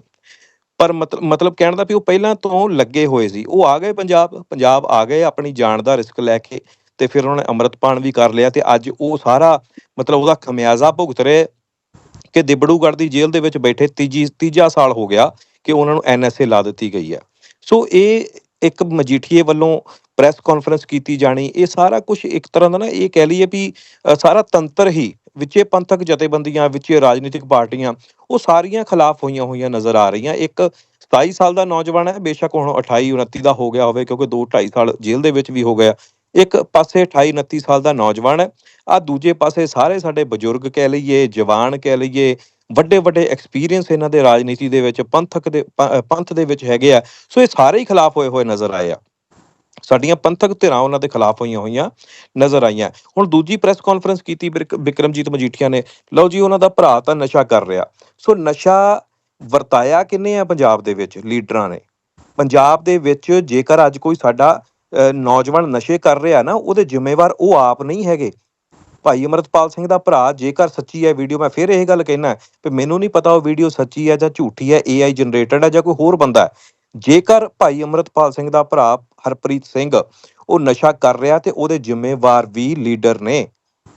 Speaker 2: ਪਰ ਮਤਲਬ ਮਤਲਬ ਕਹਿਣ ਦਾ ਵੀ ਉਹ ਪਹਿਲਾਂ ਤੋਂ ਲੱਗੇ ਹੋਏ ਸੀ। ਉਹ ਆ ਗਏ ਪੰਜਾਬ ਪੰਜਾਬ ਆ ਗਏ, ਆਪਣੀ ਜਾਨ ਦਾ ਰਿਸਕ ਲੈ ਕੇ ਤੇ ਫਿਰ ਉਹਨਾਂ ਨੇ ਅੰਮ੍ਰਿਤਪਾਨ ਵੀ ਕਰ ਲਿਆ ਤੇ ਅੱਜ ਉਹ ਸਾਰਾ ਮਤਲਬ ਉਹਦਾ ਖਮਿਆਜ਼ਾ ਭੁਗਤ ਰਹੇ ਕਿ ਦਿਬੜੂਗੜ੍ਹ ਦੀ ਜੇਲ੍ਹ ਦੇ ਵਿੱਚ ਬੈਠੇ ਤੀਜੀ, ਤੀਜਾ ਸਾਲ ਹੋ ਗਿਆ ਕਿ ਉਹਨਾਂ ਨੂੰ ਐਨਐਸਏ ਲਾ ਦਿੱਤੀ ਗਈ ਹੈ। ਸੋ ਇਹ ਇੱਕ ਮਜੀਠੀਏ ਵੱਲੋਂ ਪ੍ਰੈਸ ਕਾਨਫਰੰਸ ਕੀਤੀ ਜਾਣੀ, ਇਹ ਸਾਰਾ ਕੁਝ ਇੱਕ ਤਰ੍ਹਾਂ ਦਾ ਨਾ ਇਹ ਕਹਿ ਲਈਏ ਵੀ ਸਾਰਾ ਤੰਤਰ ਹੀ ਵਿੱਚੇ ਪੰਥਕ ਜਥੇਬੰਦੀਆਂ, ਵਿੱਚੇ ਰਾਜਨੀਤਿਕ ਪਾਰਟੀਆਂ, ਉਹ ਸਾਰੀਆਂ ਖਿਲਾਫ ਹੋਈਆਂ ਹੋਈਆਂ ਨਜ਼ਰ ਆ ਰਹੀਆਂ। ਇੱਕ 27 ਸਾਲ ਦਾ ਨੌਜਵਾਨ ਹੈ, ਬੇਸ਼ੱਕ ਹੁਣ 28 29 ਦਾ ਹੋ ਗਿਆ ਹੋਵੇ, ਕਿਉਂਕਿ 2 2.5 ਸਾਲ ਜੇਲ੍ਹ ਦੇ ਵਿੱਚ ਵੀ ਹੋ ਗਿਆ। ਇੱਕ ਪਾਸੇ 28 29 ਸਾਲ ਦਾ ਨੌਜਵਾਨ ਹੈ ਆ ਦੂਜੇ ਪਾਸੇ ਸਾਰੇ ਸਾਡੇ ਬਜ਼ੁਰਗ ਕਹਿ ਲਈਏ, ਜਵਾਨ ਕਹਿ ਲਈਏ ਵੱਡੇ ਵੱਡੇ ਐਕਸਪੀਰੀਅੰਸ ਇਹਨਾਂ ਦੇ ਰਾਜਨੀਤੀ ਦੇ ਵਿੱਚ, ਪੰਥਕ ਦੇ ਪੰਥ ਦੇ ਵਿੱਚ ਹੈਗੇ ਆ। ਸੋ ਇਹ ਸਾਰੇ ਹੀ ਖਿਲਾਫ ਹੋਏ ਹੋਏ ਨਜ਼ਰ ਆਏ ਆ। ਸਾਡੀਆਂ ਪੰਥਕ ਧਿਰਾਂ ਉਹਨਾਂ ਦੇ ਖਿਲਾਫ ਹੋਈਆਂ ਹੋਈਆਂ ਨਜ਼ਰ ਆਈਆਂ। ਹੁਣ ਦੂਜੀ ਪ੍ਰੈਸ ਕਾਨਫਰੰਸ ਕੀਤੀ ਬਿਰਕ- ਬਿਕਰਮਜੀਤ ਮਜੀਠੀਆ ਨੇ। ਲਓ ਜੀ, ਉਹਨਾਂ ਦਾ ਭਰਾ ਤਾਂ ਨਸ਼ਾ ਕਰ ਰਿਹਾ। ਸੋ ਨਸ਼ਾ ਵਰਤਾਇਆ ਕਿੰਨੇ ਆ ਪੰਜਾਬ ਦੇ ਵਿੱਚ ਲੀਡਰਾਂ ਨੇ? ਪੰਜਾਬ ਦੇ ਵਿੱਚ ਜੇਕਰ ਅੱਜ ਕੋਈ ਸਾਡਾ ਨੌਜਵਾਨ ਨਸ਼ੇ ਕਰ ਰਿਹਾ ਨਾ, ਉਹਦੇ ਜ਼ਿੰਮੇਵਾਰ ਉਹ ਆਪ ਨਹੀਂ ਹੈਗੇ। ਭਾਈ ਅਮਰਤਪਾਲ ਸਿੰਘ ਦਾ ਭਰਾ, ਜੇਕਰ ਸੱਚੀ ਹੈ ਵੀਡੀਓ ਮੈਂ ਫਿਰ ਇਹ ਗੱਲ ਕਹਿਣਾ ਵੀ ਮੈਨੂੰ ਨਹੀਂ ਪਤਾ ਉਹ ਵੀਡੀਓ ਸੱਚੀ ਹੈ ਜਾਂ ਝੂਠੀ ਹੈ AI ਜਨਰੇਟਡ ਹੈ ਜਾਂ ਕੋਈ ਹੋਰ ਬੰਦਾ ਹੈ। ਜੇਕਰ ਭਾਈ ਅਮਰਤਪਾਲ ਸਿੰਘ ਦਾ ਭਰਾ ਹਰਪ੍ਰੀਤ ਸਿੰਘ, ਉਹ ਨਸ਼ਾ ਕਰ ਰਿਹਾ ਤੇ ਉਹਦੇ ਜ਼ਿੰਮੇਵਾਰ ਵੀ ਲੀਡਰ ਨੇ,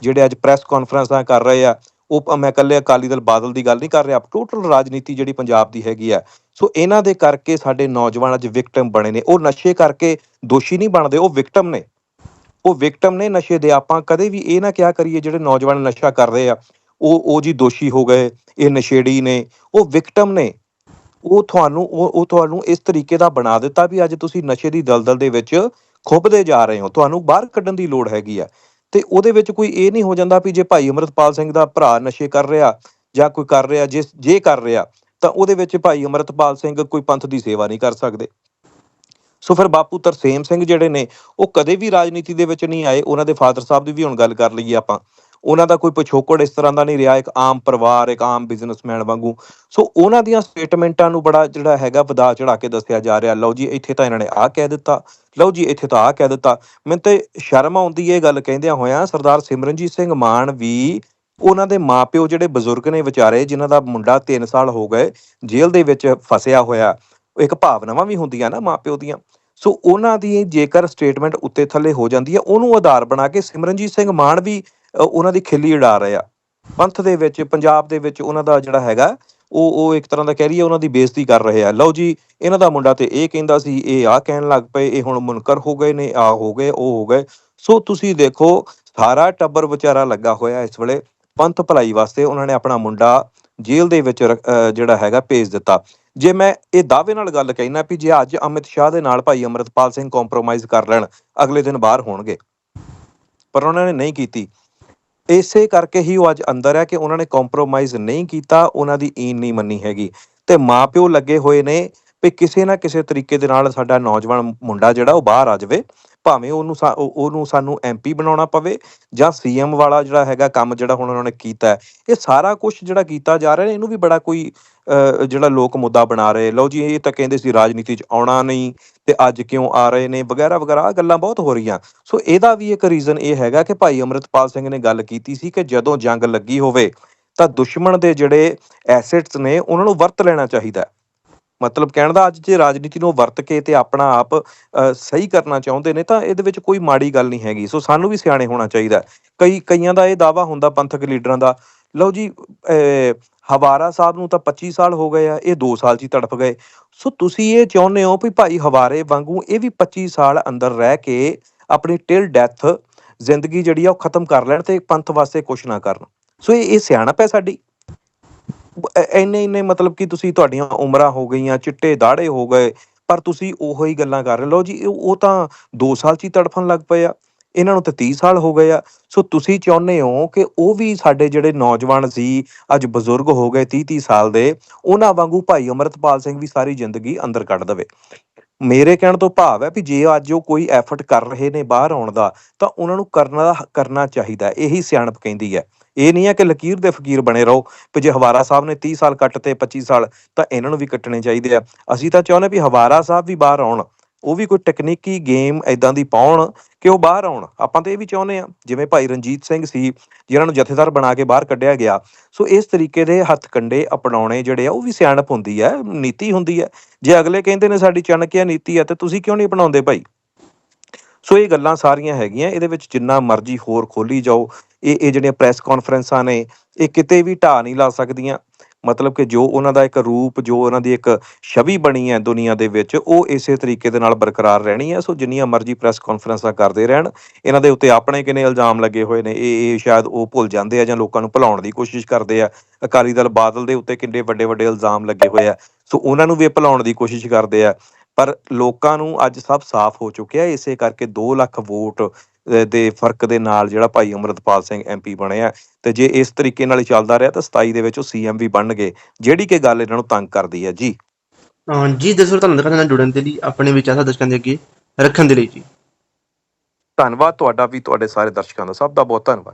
Speaker 2: ਜਿਹੜੇ ਅੱਜ ਪ੍ਰੈਸ ਕਾਨਫਰੰਸਾਂ ਕਰ ਰਹੇ ਆ, ਉਹ ਮੈਂ ਇਕੱਲੇ ਅਕਾਲੀ ਦਲ ਬਾਦਲ ਦੀ ਗੱਲ ਨਹੀਂ ਕਰ ਰਿਹਾ ਟੋਟਲ ਰਾਜਨੀਤੀ ਜਿਹੜੀ ਪੰਜਾਬ ਦੀ ਹੈਗੀ ਆ। ਸੋ ਇਹਨਾਂ ਦੇ ਕਰਕੇ ਸਾਡੇ ਨੌਜਵਾਨ ਅੱਜ ਵਿਕਟਮ ਬਣੇ ਨੇ, ਉਹ ਨਸ਼ੇ ਕਰਕੇ ਦੋਸ਼ੀ ਨਹੀਂ ਬਣਦੇ, ਉਹ ਵਿਕਟਮ ਨੇ। ਉਹ ਵਿਕਟਮ ਨੇ ਨਸ਼ੇ ਦੇ, ਆਪਾਂ ਕਦੇ ਵੀ ਇਹ ਨਾ ਕਿਹਾ ਕਰੀਏ ਜਿਹੜੇ ਨੌਜਵਾਨ ਨਸ਼ਾ ਕਰ ਰਹੇ ਆ, ਉਹ ਉਹ ਜੀ ਦੋਸ਼ੀ ਹੋ ਗਏ, ਇਹ ਨਸ਼ੇੜੀ ਨੇ, ਉਹ ਵਿਕਟਮ ਨੇ। ਉਹ ਤੁਹਾਨੂੰ, ਉਹ ਉਹ ਤੁਹਾਨੂੰ ਇਸ ਤਰੀਕੇ ਦਾ ਬਣਾ ਦਿੱਤਾ ਵੀ ਅੱਜ ਤੁਸੀਂ ਨਸ਼ੇ ਦੀ ਦਲਦਲ ਦੇ ਵਿੱਚ ਖੁੱਭਦੇ ਜਾ ਰਹੇ ਹੋ, ਤੁਹਾਨੂੰ ਬਾਹਰ ਕੱਢਣ ਦੀ ਲੋੜ ਹੈਗੀ ਆ। ਤੇ ਉਹਦੇ ਵਿੱਚ ਕੋਈ ਇਹ ਨਹੀਂ ਹੋ ਜਾਂਦਾ ਵੀ ਜੇ ਭਾਈ ਅਮਰਤਪਾਲ ਸਿੰਘ ਦਾ ਭਰਾ ਨਸ਼ੇ ਕਰ ਰਿਹਾ ਜਾਂ ਕੋਈ ਕਰ ਰਿਹਾ, ਜੇ ਜੇ ਕਰ ਰਿਹਾ, ਤਾਂ ਉਹਦੇ ਵਿੱਚ ਭਾਈ ਅਮਰਤਪਾਲ ਸਿੰਘ ਕੋਈ ਪੰਥ ਦੀ ਸੇਵਾ ਨਹੀਂ ਕਰ ਸਕਦੇ। ਸੋ ਫਿਰ ਬਾਪੂ ਤਰਸੇਮ ਸਿੰਘ ਜਿਹੜੇ ਨੇ, ਉਹ ਕਦੇ ਵੀ ਰਾਜਨੀਤੀ ਦੇ ਵਿੱਚ ਨਹੀਂ ਆਏ, ਉਹਨਾਂ ਦੇ ਫਾਦਰ ਸਾਹਿਬ ਦੀ ਵੀ ਹੁਣ ਗੱਲ ਕਰ ਲਈਏ ਆਪਾਂ। ਉਹਨਾਂ ਦਾ ਕੋਈ ਪਿਛੋਕੜ ਇਸ ਤਰ੍ਹਾਂ ਦਾ ਨਹੀਂ ਰਿਹਾ, ਇੱਕ ਆਮ ਪਰਿਵਾਰ, ਇੱਕ ਆਮ ਬਿਜ਼ਨਸਮੈਨ ਵਾਂਗੂ। ਸੋ ਉਹਨਾਂ ਦੀਆਂ ਸਟੇਟਮੈਂਟਾਂ ਨੂੰ ਬੜਾ ਜਿਹੜਾ ਹੈਗਾ ਵਧਾ ਚੜਾ ਕੇ ਦੱਸਿਆ ਜਾ ਰਿਹਾ। ਲਓ ਜੀ, ਇੱਥੇ ਤਾਂ ਇਹਨਾਂ ਨੇ ਆਹ ਕਹਿ ਦਿੱਤਾ। ਲਓ ਜੀ, ਇੱਥੇ ਤਾਂ ਆਹ ਕਹਿ ਦਿੱਤਾ। ਮੈਨੂੰ ਤੇ ਸ਼ਰਮ ਆਉਂਦੀ ਇਹ ਗੱਲ ਕਹਿੰਦਿਆਂ ਹੋਇਆਂ ਸਰਦਾਰ ਸਿਮਰਨਜੀਤ ਸਿੰਘ ਮਾਨ ਵੀ ਉਹਨਾਂ ਦੇ ਮਾਪਿਓ ਜਿਹੜੇ ਬਜ਼ੁਰਗ ਨੇ ਵਿਚਾਰੇ, ਜਿਨ੍ਹਾਂ ਦਾ ਮੁੰਡਾ 3 ਸਾਲ ਹੋ ਗਏ, ਜੇਲ੍ਹ ਦੇ ਵਿੱਚ ਫਸਿਆ ਹੋਇਆ। ਇੱਕ ਭਾਵਨਾਵਾਂ ਵੀ ਹੁੰਦੀਆਂ ਨਾ ਮਾਪਿਓ ਦੀਆਂ। ਸੋ ਉਹਨਾਂ ਦੀ ਜੇਕਰ ਸਟੇਟਮੈਂਟ ਉੱਤੇ ਥੱਲੇ ਹੋ ਜਾਂਦੀ ਹੈ, ਉਹਨੂੰ ਆਧਾਰ ਬਣਾ ਕੇ ਸਿਮਰਨਜੀਤ ਸਿੰਘ ਮਾਨ ਵੀ ਉਹਨਾਂ ਦੀ ਖਿੱਲੀ ਉਡਾ ਰਹੇ ਆ। ਪੰਥ ਦੇ ਵਿੱਚ, ਪੰਜਾਬ ਦੇ ਵਿੱਚ ਉਹਨਾਂ ਦਾ ਜਿਹੜਾ ਹੈਗਾ, ਉਹ ਉਹ ਇੱਕ ਤਰ੍ਹਾਂ ਦਾ ਕਹਿ ਲਈਏ ਉਹਨਾਂ ਦੀ ਬੇਇੱਜ਼ਤੀ ਕਰ ਰਹੇ ਆ। ਲਓ ਜੀ, ਇਹਨਾਂ ਦਾ ਮੁੰਡਾ ਤੇ ਇਹ ਕਹਿੰਦਾ ਸੀ, ਇਹ ਆ ਕਹਿਣ ਲੱਗ ਪਏ, ਇਹ ਹੁਣ ਮੁਨਕਰ ਹੋ ਗਏ ਨੇ ਆ ਹੋ ਗਏ, ਉਹ ਹੋ ਗਏ। ਸੋ ਤੁਸੀਂ ਦੇਖੋ, ਸਾਰਾ ਟੱਬਰ ਵਿਚਾਰਾ ਲੱਗਾ ਹੋਇਆ ਇਸ ਵੇਲੇ। ਪੰਥ ਭਲਾਈ ਵਾਸਤੇ ਉਹਨਾਂ ਨੇ ਆਪਣਾ ਮੁੰਡਾ ਜੇਲ੍ਹ ਦੇ ਵਿੱਚ ਜਿਹੜਾ ਹੈਗਾ ਭੇਜ ਦਿੱਤਾ। ਜੇ ਮੈਂ ਇਹ ਦਾਅਵੇ ਨਾਲ ਗੱਲ ਕਹਿਣਾ ਵੀ ਜੇ ਅੱਜ ਅਮਿਤ ਸ਼ਾਹ ਦੇ ਨਾਲ ਭਾਈ ਅਮਰਤਪਾਲ ਸਿੰਘ ਕੰਪਰੋਮਾਈਜ਼ ਕਰ ਲੈਣ, ਅਗਲੇ ਦਿਨ ਬਾਹਰ ਹੋਣਗੇ। ਪਰ ਉਹਨਾਂ ਨੇ ਨਹੀਂ ਕੀਤੀ। ਇਸੇ ਕਰਕੇ ਹੀ ਉਹ ਅੱਜ ਅੰਦਰ ਹੈ ਕਿ ਉਹਨਾਂ ਨੇ ਕੰਪਰੋਮਾਈਜ਼ ਨਹੀਂ ਕੀਤਾ, ਉਹਨਾਂ ਦੀ ਈਨ ਨਹੀਂ ਮੰਨੀ ਹੈਗੀ। ਤੇ ਮਾਪਿਓ ਲੱਗੇ ਹੋਏ ਨੇ ਵੀ ਕਿਸੇ ਨਾ ਕਿਸੇ ਤਰੀਕੇ ਦੇ ਨਾਲ ਸਾਡਾ ਨੌਜਵਾਨ ਮੁੰਡਾ ਜਿਹੜਾ ਉਹ ਬਾਹਰ ਆ ਜਾਵੇ, ਭਾਵੇਂ ਉਹਨੂੰ ਉਹਨੂੰ ਸਾਨੂੰ ਐਮਪੀ ਬਣਾਉਣਾ ਪਵੇ ਜਾਂ ਸੀਐਮ ਵਾਲਾ ਜਿਹੜਾ ਹੈਗਾ ਕੰਮ ਜਿਹੜਾ ਹੁਣ ਉਹਨਾਂ ਨੇ ਕੀਤਾ ਇਹ ਸਾਰਾ ਕੁਝ ਜਿਹੜਾ ਕੀਤਾ ਜਾ ਰਿਹਾ ਨੇ, ਇਹਨੂੰ ਵੀ ਬੜਾ ਕੋਈ ਜਿਹੜਾ ਲੋਕ ਮੁੱਦਾ ਬਣਾ ਰਹੇ ਲਓ ਜੀ ਇਹ ਤਾਂ ਕਹਿੰਦੇ ਸੀ ਰਾਜਨੀਤੀ 'ਚ ਆਉਣਾ ਨਹੀਂ ਤੇ ਅੱਜ ਕਿਉਂ ਆ ਰਹੇ ਨੇ ਵਗੈਰਾ ਵਗੈਰਾ ਗੱਲਾਂ ਬਹੁਤ ਹੋ ਰਹੀਆਂ। ਸੋ ਇਹਦਾ ਵੀ ਇੱਕ ਰੀਜ਼ਨ ਇਹ ਹੈਗਾ ਕਿ ਭਾਈ ਅਮਰਿਤਪਾਲ ਸਿੰਘ ਨੇ ਗੱਲ ਕੀਤੀ ਸੀ ਕਿ ਜਦੋਂ ਜੰਗ ਲੱਗੀ ਹੋਵੇ ਤਾਂ ਦੁਸ਼ਮਣ ਦੇ ਜਿਹੜੇ ਐਸੈਟਸ ਨੇ ਉਹਨਾਂ ਨੂੰ ਵਰਤ ਲੈਣਾ ਚਾਹੀਦਾ। ਮਤਲਬ ਕਹਿਣ ਦਾ ਅੱਜ ਜੇ ਰਾਜਨੀਤੀ ਨੂੰ ਵਰਤ ਕੇ ਤੇ ਆਪਣਾ ਆਪ ਸਹੀ ਕਰਨਾ ਚਾਹੁੰਦੇ ਨੇ ਤਾਂ ਇਹਦੇ ਵਿੱਚ ਕੋਈ ਮਾੜੀ ਗੱਲ ਨਹੀਂ ਹੈਗੀ। ਸੋ ਸਾਨੂੰ ਵੀ ਸਿਆਣੇ ਹੋਣਾ ਚਾਹੀਦਾ। ਕਈ ਕਈਆਂ ਦਾ ਇਹ ਦਾਵਾ ਹੁੰਦਾ ਪੰਥਕ ਲੀਡਰਾਂ ਦਾ। ਲਓ ਜੀ ਅ, ਹਵਾਰਾ ਸਾਹਿਬ ਨੂੰ ਤਾਂ 25 ਸਾਲ ਹੋ ਗਏ ਆ, ਇਹ 2 ਸਾਲ 'ਚ ਹੀ ਤੜਫ ਗਏ। ਸੋ ਤੁਸੀਂ ਇਹ ਚਾਹੁੰਦੇ ਹੋ ਵੀ ਭਾਈ ਹਵਾਰੇ ਵਾਂਗੂ ਇਹ ਵੀ 25 ਸਾਲ ਅੰਦਰ ਰਹਿ ਕੇ ਆਪਣੀ ਟਿਲ ਡੈਥ ਜ਼ਿੰਦਗੀ ਜਿਹੜੀ ਆ ਉਹ ਖਤਮ ਕਰ ਲੈਣ ਤੇ ਪੰਥ ਵਾਸਤੇ ਕੁਛ ਨਾ ਕਰਨ। ਸੋ ਇਹ ਇਹ ਸਿਆਣਪ ਹੈ ਸਾਡੀ? ਇੰਨੇ ਇੰਨੇ ਮਤਲਬ ਕਿ ਤੁਸੀਂ ਤੁਹਾਡੀਆਂ ਉਮਰਾਂ ਹੋ ਗਈਆਂ, ਚਿੱਟੇ ਦਾੜੇ ਹੋ ਗਏ, ਪਰ ਤੁਸੀਂ ਉਹੋ ਹੀ ਗੱਲਾਂ ਕਰ ਰਹੇ ਲਓ ਜੀ ਉਹ ਉਹ ਤਾਂ 2 ਸਾਲ ਚ ਹੀ ਤੜਫਣ ਲੱਗ ਪਏ ਆ। ਇਹਨਾਂ ਨੂੰ ਤਾਂ 30 ਸਾਲ ਹੋ ਗਏ ਆ। ਸੋ ਤੁਸੀਂ ਚਾਹੁੰਦੇ ਹੋ ਕਿ ਉਹ ਵੀ ਸਾਡੇ ਜਿਹੜੇ ਨੌਜਵਾਨ ਸੀ, ਅੱਜ ਬਜ਼ੁਰਗ ਹੋ ਗਏ 30 30 ਸਾਲ ਦੇ, ਉਹਨਾਂ ਵਾਂਗੂ ਭਾਈ ਅਮਰਤਪਾਲ ਸਿੰਘ ਵੀ ਸਾਰੀ ਜ਼ਿੰਦਗੀ ਅੰਦਰ ਕੱਢ ਦੇਵੇ। ਮੇਰੇ ਕਹਿਣ ਤੋਂ ਭਾਵ ਹੈ ਵੀ ਜੇ ਅੱਜ ਉਹ ਕੋਈ ਐਫਰਟ ਕਰ ਰਹੇ ਨੇ ਬਾਹਰ ਆਉਣ ਦਾ, ਤਾਂ ਉਹਨਾਂ ਨੂੰ ਕਰਨਾ ਕਰਨਾ ਚਾਹੀਦਾ ਇਹੀ ਸਿਆਣਪ ਕਹਿੰਦੀ ਹੈ। ਇਹ ਨਹੀਂ ਹੈ ਕਿ ਲਕੀਰ ਦੇ ਫਕੀਰ ਬਣੇ ਰਹੋ ਕਿ ਜੇ ਹਵਾਰਾ ਸਾਹਿਬ ਨੇ 30 ਸਾਲ ਕੱਟਤੇ 25 ਸਾਲ, ਤਾਂ ਇਹਨਾਂ ਨੂੰ ਵੀ ਕੱਟਣੇ ਚਾਹੀਦੇ ਆ। ਅਸੀਂ ਤਾਂ ਚਾਹੁੰਦੇ ਵੀ ਹਵਾਰਾ ਸਾਹਿਬ ਵੀ ਬਾਹਰ ਆਉਣ। ਉਹ ਵੀ ਕੋਈ ਤਕਨੀਕੀ ਗੇਮ ਐਦਾਂ ਦੀ ਪਾਉਣ ਕਿ ਉਹ ਬਾਹਰ ਆਉਣ। ਆਪਾਂ ਤਾਂ ਇਹ ਵੀ ਚਾਹੁੰਦੇ ਆ ਜਿਵੇਂ ਭਾਈ ਰਣਜੀਤ ਸਿੰਘ ਸੀ ਜਿਨ੍ਹਾਂ ਨੂੰ ਜਥੇਦਾਰ ਬਣਾ ਕੇ ਬਾਹਰ ਕੱਢਿਆ ਗਿਆ। ਸੋ ਇਸ ਤਰੀਕੇ ਦੇ ਹੱਥ ਕੰਡੇ ਅਪਣਾਉਣੇ ਜਿਹੜੇ ਆ, ਉਹ ਵੀ ਸਿਆਣਪ ਹੁੰਦੀ ਹੈ, ਨੀਤੀ ਹੁੰਦੀ ਹੈ। ਜੇ ਅਗਲੇ ਕਹਿੰਦੇ ਨੇ ਸਾਡੀ ਚਣਕਿਆ ਨੀਤੀ ਹੈ, ਤੇ ਤੁਸੀਂ ਕਿਉਂ ਨਹੀਂ ਅਪਣਾਉਂਦੇ ਭਾਈ? ਸੋ ਇਹ ਗੱਲਾਂ ਸਾਰੀਆਂ ਹੈਗੀਆਂ, ਇਹਦੇ ਵਿੱਚ ਜਿੰਨਾ ਮਰਜ਼ੀ ਹੋਰ ਖੋਲੀ ਜਾਓ। ਇਹ ਇਹ ਜਿਹੜੀਆਂ ਪ੍ਰੈਸ ਕਾਨਫਰੰਸਾਂ ਨੇ, ਇਹ ਕਿਤੇ ਵੀ ਢਾਹ ਨਹੀਂ ਲਾ ਸਕਦੀਆਂ। ਮਤਲਬ ਕਿ ਜੋ ਉਹਨਾਂ ਦਾ ਇੱਕ ਰੂਪ, ਜੋ ਉਹਨਾਂ ਦੀ ਇੱਕ ਛਵੀ ਬਣੀ ਹੈ ਦੁਨੀਆ ਦੇ ਵਿੱਚ, ਉਹ ਇਸੇ ਤਰੀਕੇ ਦੇ ਨਾਲ ਬਰਕਰਾਰ ਰਹਿਣੀ ਹੈ। ਸੋ ਜਿੰਨੀਆਂ ਮਰਜ਼ੀ ਪ੍ਰੈਸ ਕਾਨਫਰੰਸਾਂ ਕਰਦੇ ਰਹਿਣ, ਇਹਨਾਂ ਦੇ ਉੱਤੇ ਆਪਣੇ ਕਿੰਨੇ ਇਲਜ਼ਾਮ ਲੱਗੇ ਹੋਏ ਨੇ, ਇਹ ਇਹ ਸ਼ਾਇਦ ਉਹ ਭੁੱਲ ਜਾਂਦੇ ਆ ਜਾਂ ਲੋਕਾਂ ਨੂੰ ਭੁਲਾਉਣ ਦੀ ਕੋਸ਼ਿਸ਼ ਕਰਦੇ ਆ। ਅਕਾਲੀ ਦਲ ਬਾਦਲ ਦੇ ਉੱਤੇ ਕਿੰਨੇ ਵੱਡੇ ਵੱਡੇ ਇਲਜ਼ਾਮ ਲੱਗੇ ਹੋਏ ਆ। ਸੋ ਉਹਨਾਂ ਨੂੰ ਵੀ ਇਹ ਭੁਲਾਉਣ ਦੀ ਕੋਸ਼ਿਸ਼ ਕਰਦੇ ਆ। ਪਰ ਲੋਕਾਂ ਨੂੰ ਅੱਜ ਸਭ ਸਾਫ਼ ਹੋ ਚੁੱਕਿਆ, ਇਸੇ ਕਰਕੇ 2 ਲੱਖ ਵੋਟ ਦੇ ਫ਼ਰਕ ਦੇ ਨਾਲ ਜਿਹੜਾ ਭਾਈ ਅਮਰਤਪਾਲ ਸਿੰਘ ਐਮਪੀ ਬਣਿਆ ਤੇ ਜੇ ਇਸ ਤਰੀਕੇ ਨਾਲ ਚੱਲਦਾ ਰਿਹਾ ਤਾਂ 27 ਦੇ ਵਿੱਚ ਉਹ ਸੀਐਮ ਵੀ ਬਣਨਗੇ ਜਿਹੜੀ ਕਿ ਗੱਲ ਇਹਨਾਂ ਨੂੰ ਤੰਗ ਕਰਦੀ ਹੈ ਜੀ
Speaker 1: ਜੀ ਦਰਸ਼ਕੋ ਧੰਨਵਾਦ ਨਾਲ ਜੁੜਨ ਦੇ ਲਈ ਆਪਣੇ ਵਿਚਾਰ ਸਾਡੇ ਦਰਸ਼ਕਾਂ ਦੇ ਅੱਗੇ ਰੱਖਣ ਦੇ ਲਈ ਜੀ।
Speaker 2: ਧੰਨਵਾਦ ਤੁਹਾਡਾ ਵੀ ਤੁਹਾਡੇ ਸਾਰੇ ਦਰਸ਼ਕਾਂ ਦਾ ਸਭ ਦਾ ਬਹੁਤ ਧੰਨਵਾਦ।